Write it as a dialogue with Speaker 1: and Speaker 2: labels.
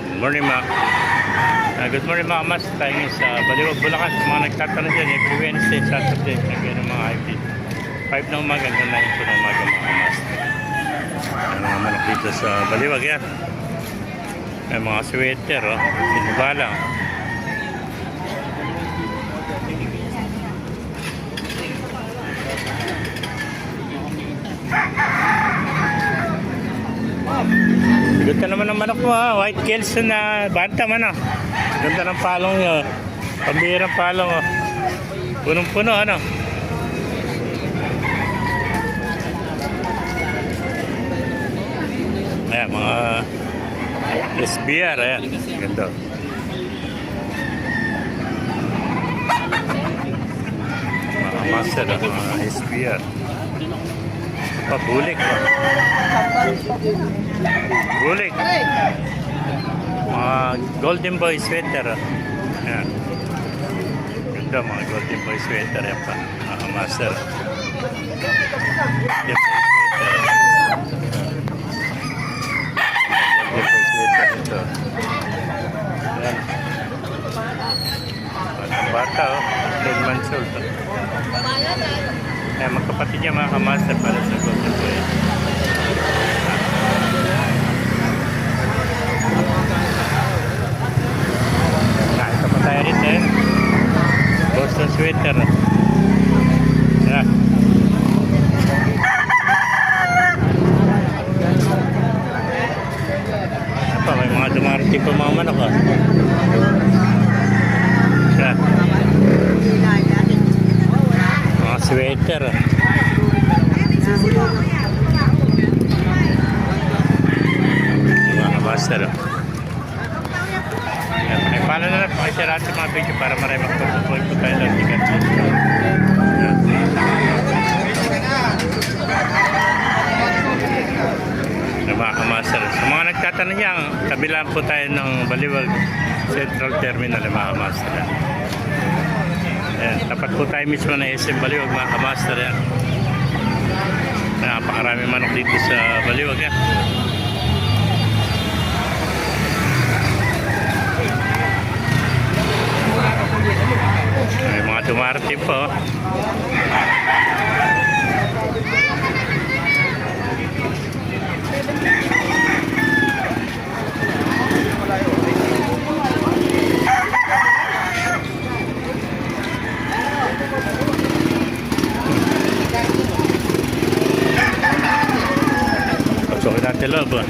Speaker 1: Good morning mga Ah, good morning mga mas. Tayo ngayon sa Baliwag, Bulacan. Mga nagtatanong dyan, every Wednesday, Saturday, nagyan ng mga IP. 5 na umaga hanggang 9 po ng umaga mga mas. Ang mga manok dito sa Baliwag yan. May mga sweater, oh. Sinubala. oh. Ka naman ng manok mo ha. White Kelson na bantam ano. Ganda ng palong nyo. Pambihirang palong oh. Punong-puno ano. Ayan, mga SBR, ayan. Ganda. Mga master, oh, mga SBR. Pabulik. Oh. Bulik. Mga golden boy sweater. oh. Ayan. Ganda mga golden boy sweater. Yan pa. Mga master. Golden boy sweater. Bata oh. 10 months old. Ayan, magkapatid niya mga kamaster para sa golden boy. Boston sweater. Yeah. Mga sweater. Mga master. Ay, paano na lang pakishare natin sa mga video para marami magpapapol po tayo ng. Ayan, mga kamaster. Sa mga nagtatanong niya, kabilang po tayo ng Baliwag Central Terminal, mga kamaster. Ayan, tapat po tayo mismo na SM Baliwag, mga kamaster. Ayan. Napakarami manok dito sa Baliwag. Yan. May mga dumarating po. Pelamba.